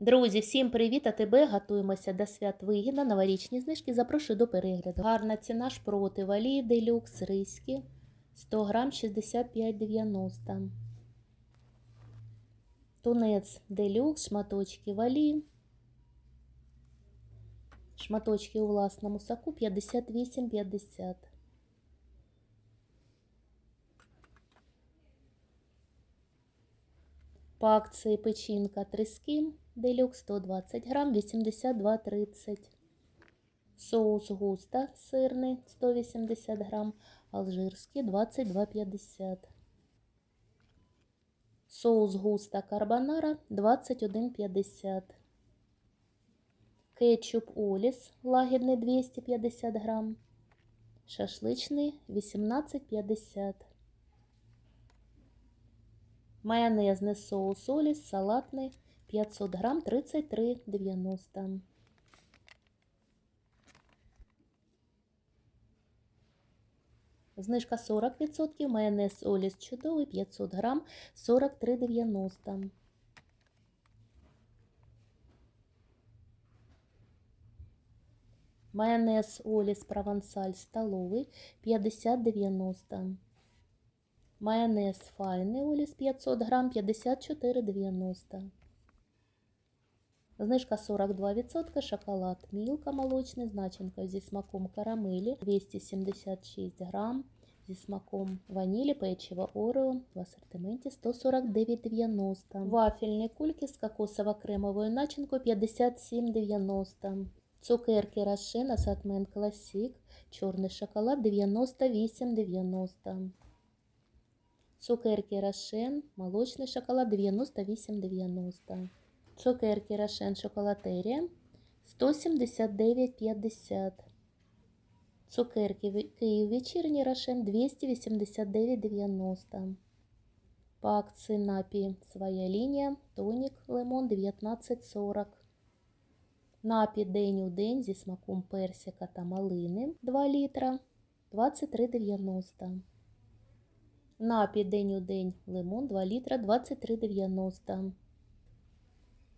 Друзі, всім привіт! А тебе готуємося до свят вигідно. Новорічні знижки. Запрошую до перегляду. Гарна ціна шпроти валії делюкс риські 100 грам 65,90. Тунець делюкс, шматочки валі. Шматочки у власному соку 58,50. По акції печінка трески делюкс 120 грам 82,30. Соус густа сирний 180 грам, алжирський 22,50. Соус густа карбонара 21,50. Кетчуп Оліс лагідний 250 грам. Шашличний 18,50. Майонезний соус Оліс салатний 500 грам 33,90. Знижка 40%, майонез Оліс чудовий 500 грам 43,90. Майонез Оліс Провансаль столовий 50,90. Майонез файний Оліс 500 грам 54,90. Знижка 42%, шоколад Мілка молочний з начинкою зі смаком карамелі 276 грам, зі смаком ванілі, печиво Орео в асортименті 149,90. Вафельні кульки з кокосово-кремовою начинкою 57,90. Цукерки Рошен, асортимент Класік, чорний шоколад 98,90. Цукерки Рошен, молочний шоколад 98,90. Цукерки Рошен Шоколатерія 179,50. Цукерки Київ вечірній Рошен 289,90. По акції напій своя лінія. Тонік лимон 19,40. Напій день у день зі смаком персика та малини 2 літра 23,90. Напій день у день лимон 2 літра 23,90.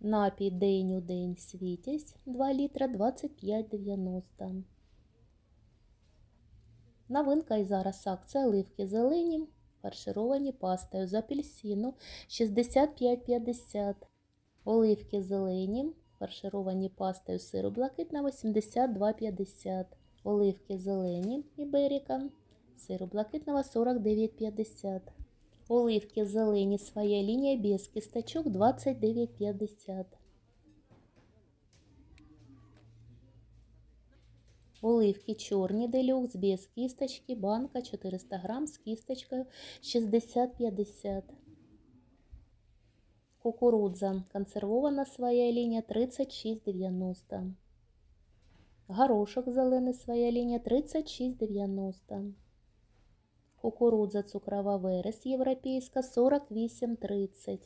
Напій день у день світязь 2 літра 25,90. Новинка і зараз акція оливки зелені, фаршировані пастою з апельсину 65,50. Оливки зелені, фаршировані пастою сиру блакитна 82,50. Оливки зелені іберіка, сиру блакитного 49,50. Оливки зелені своя лінія без кісточок 29,50. Оливки чорні делюкс без кісточки, банка 400 грам з кісточкою 60,50. Кукурудза консервована своя лінія 36,90. Горошок зелений своя лінія 36,90. Кукурудза цукрова верес європейська 48,30.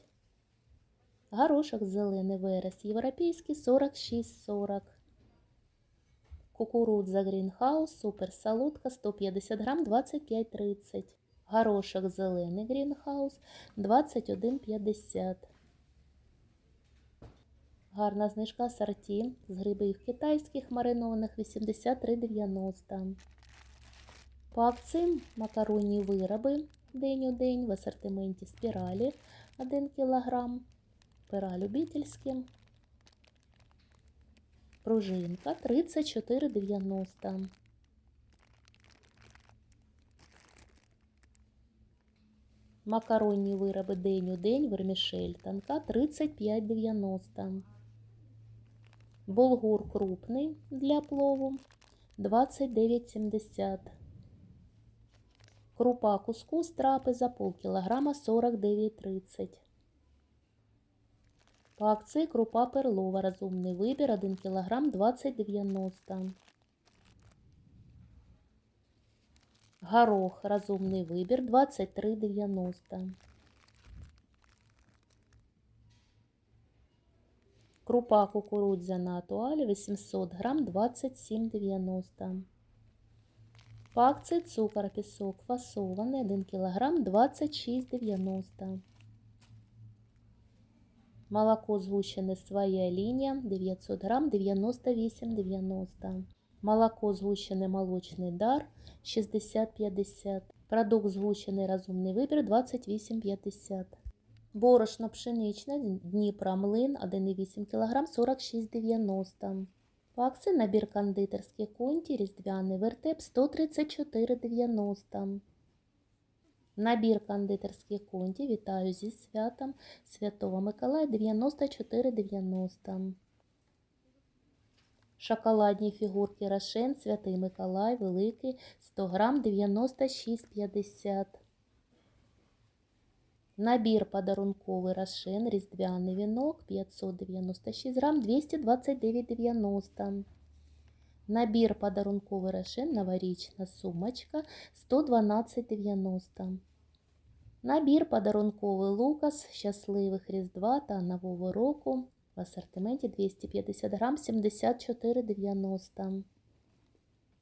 Горошок зелений верес європейський 46,40. Кукурудза Грінхаус супер солодка 150 грам 25,30. Горошок зелений Грінхаус 21,50. Гарна знижка сорті з грибів китайських маринованих 83,90. По макаронні вироби день у день в асортименті спіралі 1 кг, пера любительські, пружинка 34,90. Макаронні вироби день у день вермішель тонка 35,90. Булгур крупний для плову 29,70. Крупа кускус трапеза полкілограма 49,30. По акції крупа перлова розумний вибір 1 кг 20,90. Горох розумний вибір 23,90. Крупа кукурудзяна атуаль 800 грам 27,90. По акції цукор пісок фасований 1 кг 26,90. Молоко згущене своя лінія 900 грам 98,90. Молоко згущене молочний дар 60,50. Продукт згущений розумний вибір 28,50. Борошно пшеничне Дніпра млин 1,8 кг 46,90. По набір кондитерських конті різдвяний вертеп 134,90. Набір кондитерських конті вітаю зі святом Святого Миколая 94,90. Шоколадні фігурки Рошен Святий Миколай Великий 100 грам 96,50. Набір подарунковий Рошен Різдвяний вінок 596 грам 229,90. Набір подарунковий Рошен Новорічна сумочка 112,90. Набір подарунковий Лукас Щасливих Різдва та Нового року в асортименті 250 грам 74,90.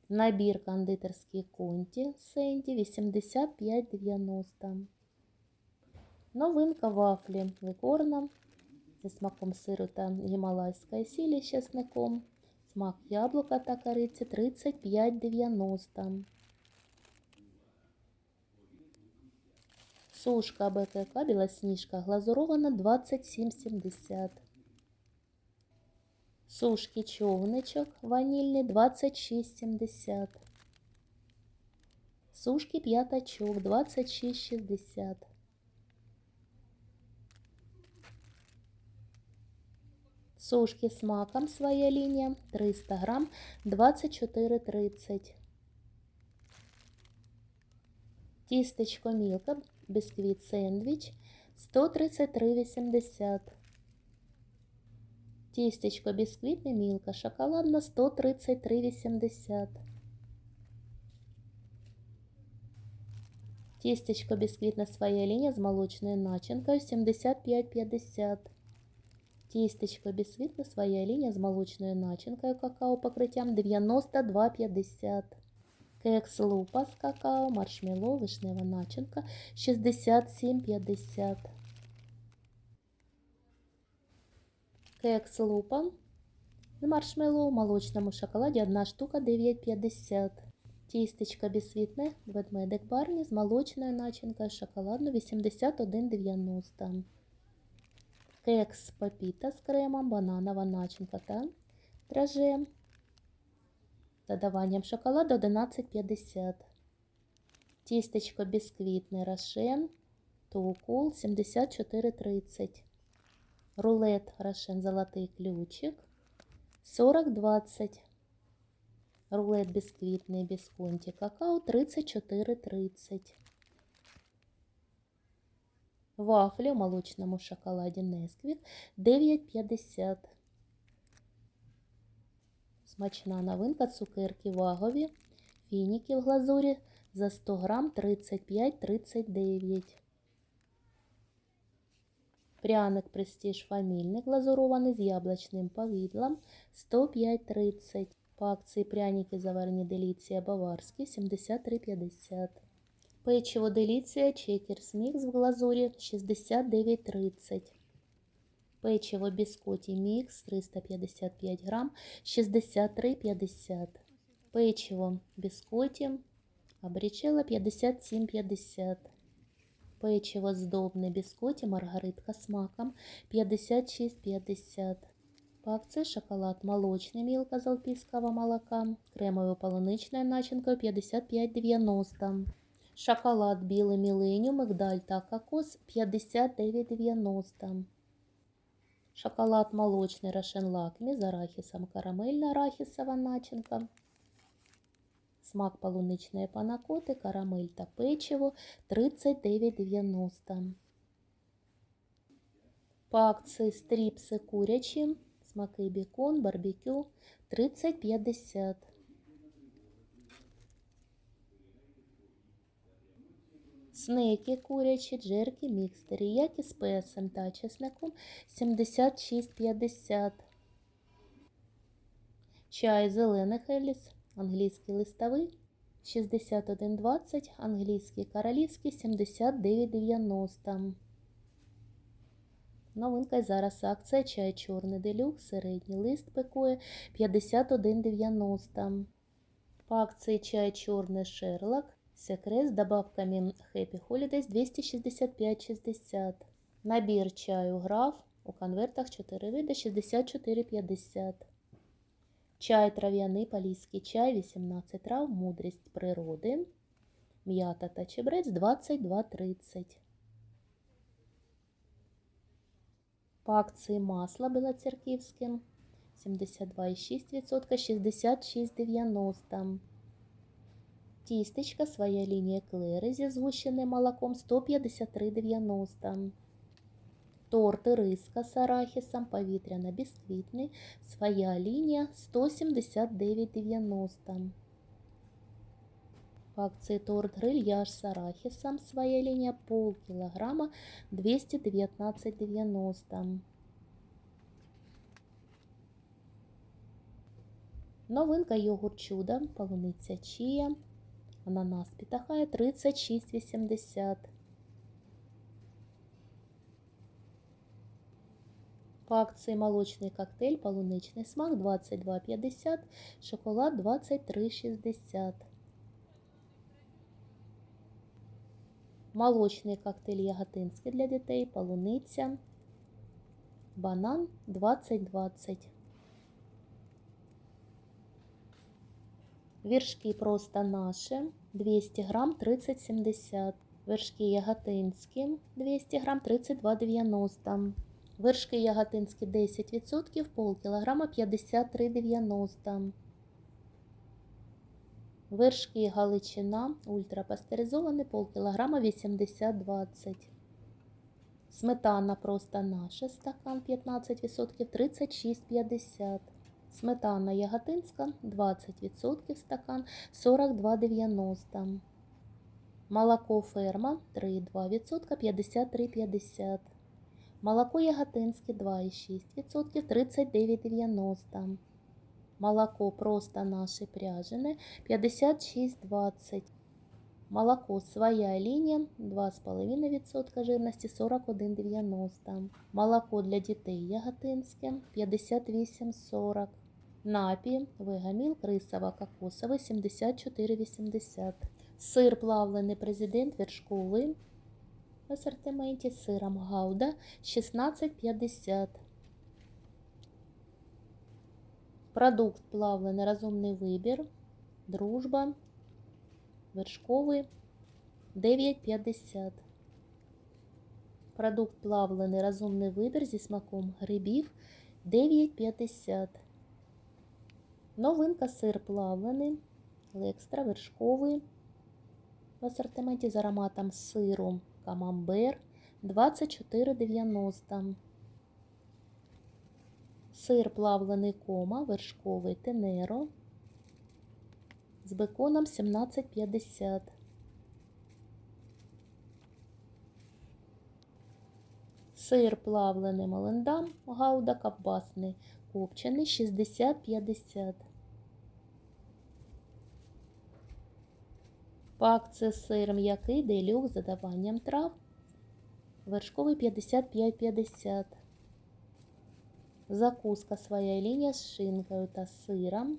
Набір кондитерський конті Сенді 85,90. Новинка вафлі ликорна зі смаком сиру та гімалайської сілі з чесником. Смак яблука та кориці 35,90. Сушка БКК білосніжка глазурована 27,70. Сушки човничок ванільний 26,70. Сушки п'ятачок 26,60. Сушки с маком своя линия 300 грамм 24,30. Тістечко мілка, бісквіт сендвіч 133,80. Тістечко бісквітне мілка шоколадна 133,80. Тістечко бісквітна своя лінія з молочною начинкою 75,50. Тістечко бісквітне своя лінія з молочною начинкою какао покриттям 92,50. Кекс лупа з какао, маршмеллоу, вишнева начинка 67,50. Кекс лупа з маршмеллоу в молочному шоколаді 1 штука 9,50. Тістечко бісквітне ведмедик барні з молочною начинкою шоколадну 81,90. Кекс папіта з кремом, бананова начинка та драже. Додаванням шоколаду 11,50. Тістечко бісквітне рошен, туукул 74,30. Рулет рошен золотий ключик 40,20. Рулет бісквітний бісконті какао 34,30. Вафлі в молочному шоколаді Несквік 9,50. Смачна новинка цукерки вагові. Фініки в глазурі за 100 грам 35,39. Пряник престиж фамільний глазурований з яблучним повідлом 105,30. По акції пряники заварені деліція баварські 73,50. Печиво деліція чекерс мікс в глазурі 69,30. Печиво біскоті мікс 355 грам 63,50. Печиво біскоті абрічела 57,50. Печиво здобне біскоті маргаритка з маком 56,50. По акції шоколад молочний мілка з алпійського молока, кремовою полуничною начинкою 55,90. Шоколад білий міленіум, мигдаль та кокос 59,90. Шоколад молочний Рошен Лакмі з арахісом карамельна арахісова начинка. Смак полуничної панакоти, карамель та печиво 39,90. По акції стріпси курячі, смаки бекон, барбекю 30,50. Снеки курячі, джерки, мікстері, як із песом та чесником 76,50. Чай зелений Хеліс, англійський листовий 61,20, англійський королівський 79,90. Новинка зараз акція чай чорний делюкс, середній лист пекою 51,90. По акции чай черный Шерлок, секрет с добавками Happy Holidays 265,60. Набір чаю граф у конвертах 4 види 64,50. Чай трав'яний, поліський чай 18 трав, мудрість природи. М'ята та чебрець 22,30. По акції масло білоцерківське 72,6%, 66,90. Тістечка, своя лінія клери зі згущеним молоком 153,90. Торти риска з арахісом, повітряно-бісквітний, своя лінія 179,90. По акції торт грильяж з арахісом, своя лінія пол кілограма 219,90. Новинка йогурт чудо, полуниця чия, ананас питахає 36,80. По акції молочний коктейль, полуничний смак 22,50, шоколад 23,60. Молочний коктейль яготинський для дітей, полуниця, банан 20,20. Вершки просто наши 200 грамм 30,70. Вершки яготинські 200 грамм 32,90. Вершки яготинські 10%, пол кілограма 53,90. Вершки Галичина ультрапастеризовані пол кілограма 80,20. Сметана просто наша стакан 15% 36,50. Сметана яготинська 20% стакан 42,90. Молоко ферма 3,2% 53,50. Молоко яготинське 2,6% 39,90. Молоко просто наше пряжене 56,20. Молоко своя лінія 2,5% жирності 41,90. Молоко для дітей яготинське 58,40. Напій, вегаміл, рисова, кокосовий 74,80. Сир плавлений президент вершковий в асортименті з сиром гауда 16,50. Продукт плавлений розумний вибір. Дружба. Вершковий 9,50. Продукт плавлений розумний вибір зі смаком грибів 9,50. Новинка сир плавлений, екстра вершковий в асортименті з ароматом сиру камамбер 24,90. Сир плавлений кома, вершковий тенеро з беконом 17,50. Сир плавлений молендам, гауда ковбасний, копчений 60,50. По акції сир м'який делюк з додаванням трав. Вершковий 55,50. Закуска своя лінія з шинкою та сиром.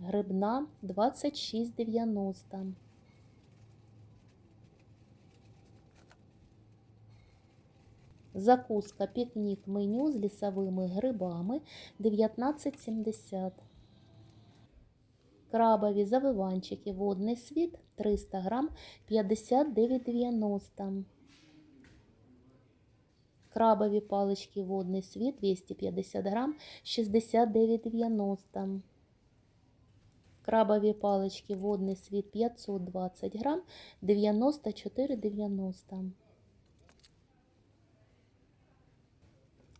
Грибна 26,90. Закуска пікнік меню з лісовими грибами 19,70. Крабові завиванчики водний світ 300 грам 59,90. Крабові палички водний світ 250 грам 69,90. Крабові палички водний світ 520 грам 94,90.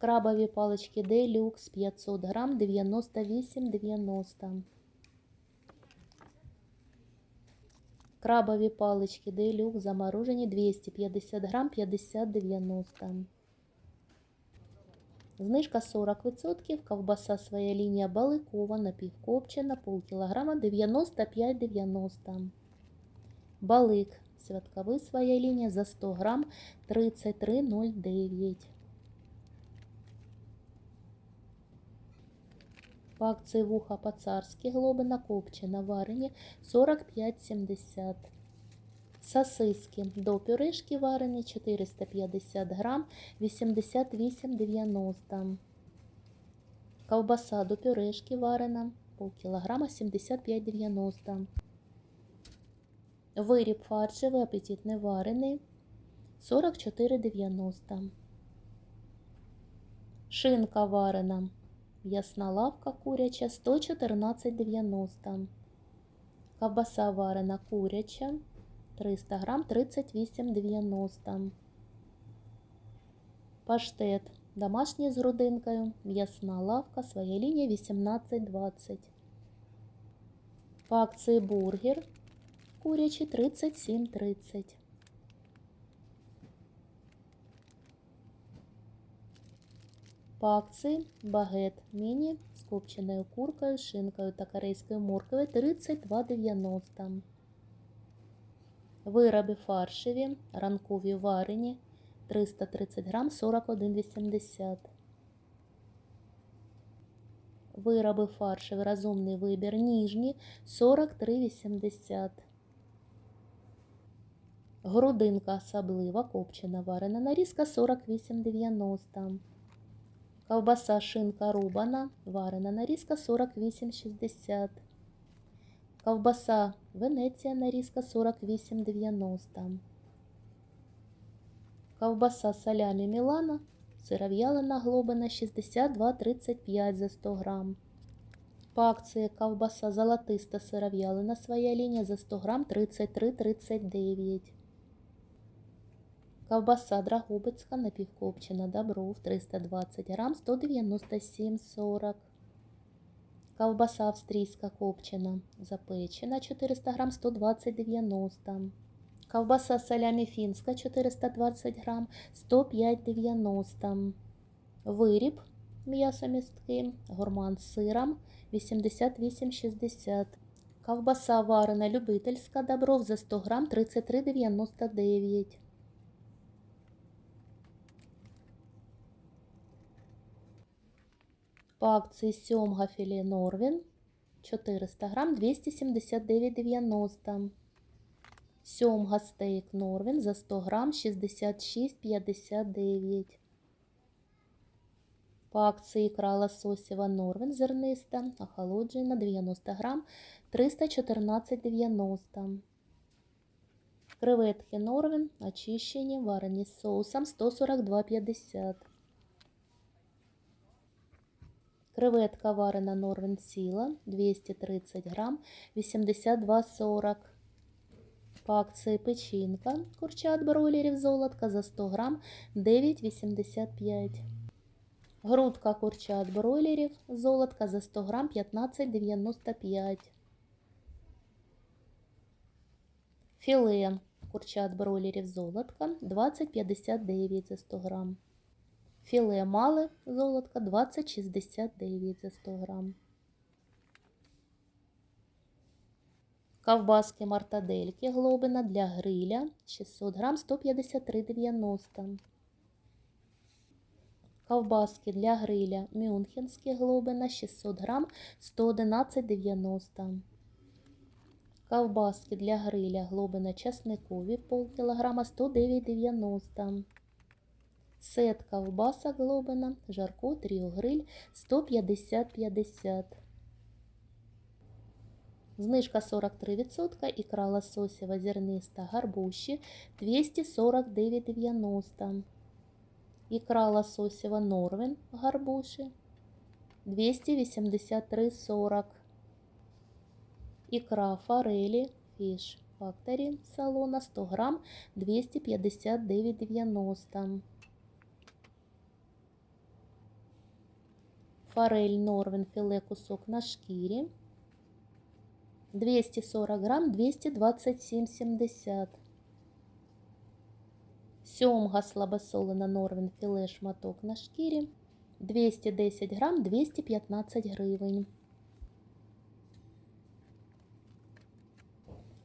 Крабові палички делюкс 500 грам 98,90. Крабові палички делюкс заморожені 250 грам 50,90. Знижка 40%, ковбаса своя лінія баликова, напівкопчена, полкілограма 95,90. Балик святковий своя лінія за 100 грам 33,09. По акції вуха по-царськи глобина копчена варені 45,70. Сосиски до пюрешки варені 450 грам 88,90. Ковбаса до пюрешки варена полкілограма 75,90. Виріб фаршевий апетитний варений 44,90. Шинка варена. Ясна лавка куряча 114,90. Ковбаса варена куряча 300 грам 38,90. Паштет домашній з грудинкою. М'ясна лавка, своя лінія 18,20. По акції бургер курячий 37,30. По багет міні з копченою куркою, шинкою та корейською морквою 32,90. Вироби фаршеві, ранкові варені 330 грам 41,80. Вироби фаршеві, розумний вибір, ніжні 43,80. Грудинка особлива, копчена варена нарізка 48,90. Ковбаса шинка рубана, варена нарізка 48,60. Ковбаса Венеція нарізка 48,90. Ковбаса салямі Мілана, сиров'ялина глобина 62,35 за 100 грам. По акції ковбаса золотиста сиров'ялина своя лінія за 100 грам 33,39. Ковбаса Драгобицька напівкопчена Добров 320 грам 197,40. Ковбаса австрійська копчена запечена 400 грам 120,90. Ковбаса салямі фінська 420 грам 105,90. Виріб м'ясо містки, гурман з сиром 88,60. Ковбаса варена любительська Добров за 100 грам 33,99. По акції сьомга філе Норвін 400 грам 279,90. Сьомга стейк Норвін за 100 грам 66,59. По акції ікра лососєва Норвін зерниста, охолоджена 90 грам 314,90. Креветки Норвін очищені, варені з соусом 142,50. Креветка варена Норвен Сіла 230 грам 82,40. По акції печінка курчат бройлерів золотка за 100 грам 9,85. Грудка курчат бройлерів золотка за 100 грам 15,95. Філе курчат бройлерів золотка 20,59 за 100 грам. Філе мале золотка 20,69 за 100 грам. Ковбаски мартадельки глобина для гриля 600 грам 153,90. Ковбаски для гриля мюнхенські глобина 600 грам 111,90. Ковбаски для гриля глобина часникові полкілограма 109,90. Сет ковбаса глобина, жарко, тріо гриль 150-50. Знижка 43%, ікра лососєва зерниста гарбуші 249,90. Ікра лососєва норвен гарбуші 283,40. Ікра форелі фіш факторі салона 100 грам 259,90. Форель Норвен филе кусок на шкире. 240 грамм 227,70. Сьомга слабосолена Норвен филе шматок на шкірі 210 грам 215 гривень.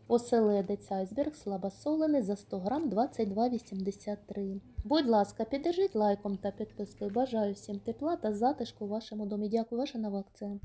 Оселедець айсберг слабосолений за 100 грам 22,83. Будь ласка, піддержіть лайком та підпискою. Бажаю всім тепла та затишку у вашому домі. Дякую, ваша нова акція.